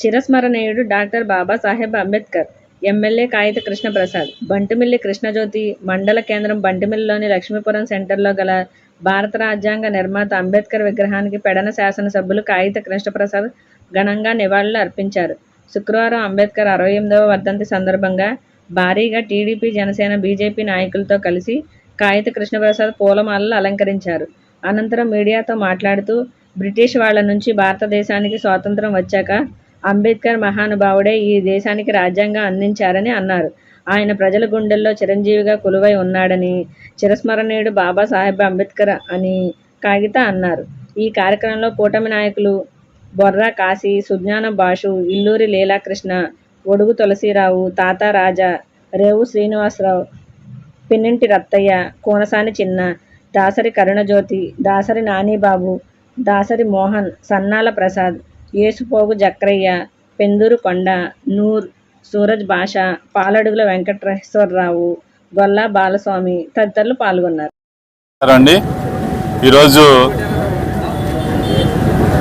చిరస్మరణీయుడు doctor Babasaheb Ambedkar MLA కాగిత కృష్ణప్రసాద్ బంటిమిల్లి కృష్ణజ్యోతి మండల కేంద్రం బంటిమిల్లిలోని లక్ష్మీపురం సెంటర్లో గల భారత రాజ్యాంగ నిర్మాత అంబేద్కర్ విగ్రహానికి పెడన శాసనసభ్యులు కాగిత కృష్ణప్రసాద్ ఘనంగా నివాళులు అర్పించారు. శుక్రవారం అంబేద్కర్ అరవై ఎనిమిదవ వర్ధంతి సందర్భంగా భారీగా టీడీపీ జనసేన బీజేపీ నాయకులతో కలిసి కాగిత కృష్ణప్రసాద్ పూలమాలలు అలంకరించారు. అనంతరం మీడియాతో మాట్లాడుతూ బ్రిటిష్ వాళ్ళ నుంచి భారతదేశానికి స్వాతంత్రం వచ్చాక అంబేద్కర్ మహానుభావుడే ఈ దేశానికి రాజ్యాంగం అందించారని అన్నారు. ఆయన ప్రజల గుండెల్లో చిరంజీవిగా కొలువై ఉన్నాడని చిరస్మరణీయుడు బాబాసాహెబ్ అంబేద్కర్ అని కాగిత అన్నారు. ఈ కార్యక్రమంలో కూటమి నాయకులు బొర్రా కాశీ సుజ్ఞాన భాషు ఇల్లూరి లీలాకృష్ణ ఒడుగు తులసీరావు తాత రాజా రేవు శ్రీనివాసరావు పిన్నింటి రత్తయ్య కోనసాని చిన్న దాసరి కరుణజ్యోతి దాసరి నానీబాబు దాసరి మోహన్ సన్నాల ప్రసాద్ యేసుపోగు జక్రయ్య పెందూరు కొండ నూర్ సూరజ్ భాష పాలడుగుల వెంకటేశ్వరరావు గొల్లా బాలస్వామి తదితరులు పాల్గొన్నారు. అండి ఈరోజు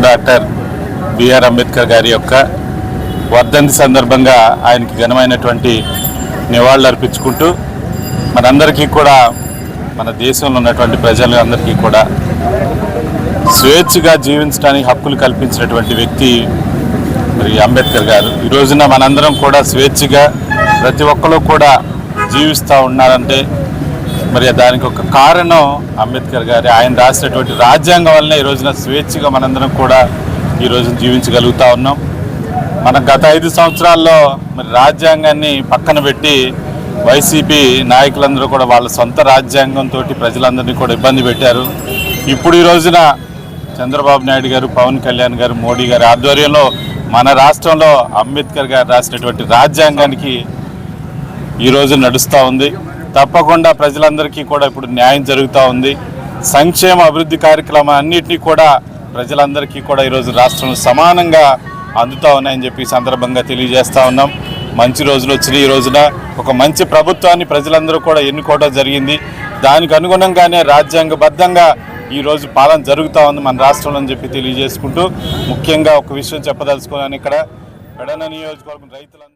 డాక్టర్ బిఆర్ అంబేద్కర్ గారి యొక్క వర్ధంతి సందర్భంగా ఆయనకి ఘనమైనటువంటి నివాళులు అర్పించుకుంటూ మనందరికీ కూడా మన దేశంలో ఉన్నటువంటి ప్రజలందరికీ కూడా స్వేచ్ఛగా జీవించడానికి హక్కులు కల్పించినటువంటి వ్యక్తి మరి అంబేద్కర్ గారు. ఈ రోజున మనందరం కూడా స్వేచ్ఛగా ప్రతి ఒక్కరు కూడా జీవిస్తూ ఉన్నారంటే మరి దానికి ఒక కారణం అంబేద్కర్ గారి ఆయన రాసినటువంటి రాజ్యాంగం వల్లనే ఈ రోజున స్వేచ్ఛగా మనందరం కూడా ఈ రోజున జీవించగలుగుతా ఉన్నాం. మన గత ఐదు సంవత్సరాల్లో మరి రాజ్యాంగాన్ని పక్కన పెట్టి వైసీపీ నాయకులందరూ కూడా వాళ్ళ సొంత రాజ్యాంగంతో ప్రజలందరినీ కూడా ఇబ్బంది పెట్టారు. ఇప్పుడు ఈ రోజున చంద్రబాబు నాయుడు గారు పవన్ కళ్యాణ్ గారు మోడీ గారి ఆధ్వర్యంలో మన రాష్ట్రంలో అంబేద్కర్ గారు రాసినటువంటి రాజ్యాంగానికి ఈ రోజు నడుస్తూ ఉంది. తప్పకుండా ప్రజలందరికీ కూడా ఇప్పుడు న్యాయం జరుగుతూ ఉంది. సంక్షేమ అభివృద్ధి కార్యక్రమం అన్నింటినీ కూడా ప్రజలందరికీ కూడా ఈరోజు రాష్ట్రంలో సమానంగా అందుతూ ఉన్నాయని చెప్పి సందర్భంగా తెలియజేస్తూ ఉన్నాం. మంచి రోజులు వచ్చినాయి ఈ రోజున. ఒక మంచి ప్రభుత్వాన్ని ప్రజలందరూ కూడా ఎన్నుకోవడం జరిగింది. దానికి అనుగుణంగానే రాజ్యాంగబద్ధంగా ఈ రోజు పాలన జరుగుతూ ఉంది మన రాష్ట్రంలో అని చెప్పి తెలియజేసుకుంటూ ముఖ్యంగా ఒక విషయం చెప్పదలుచుకోవాలని ఇక్కడ పెడన నియోజకవర్గం రైతులందరూ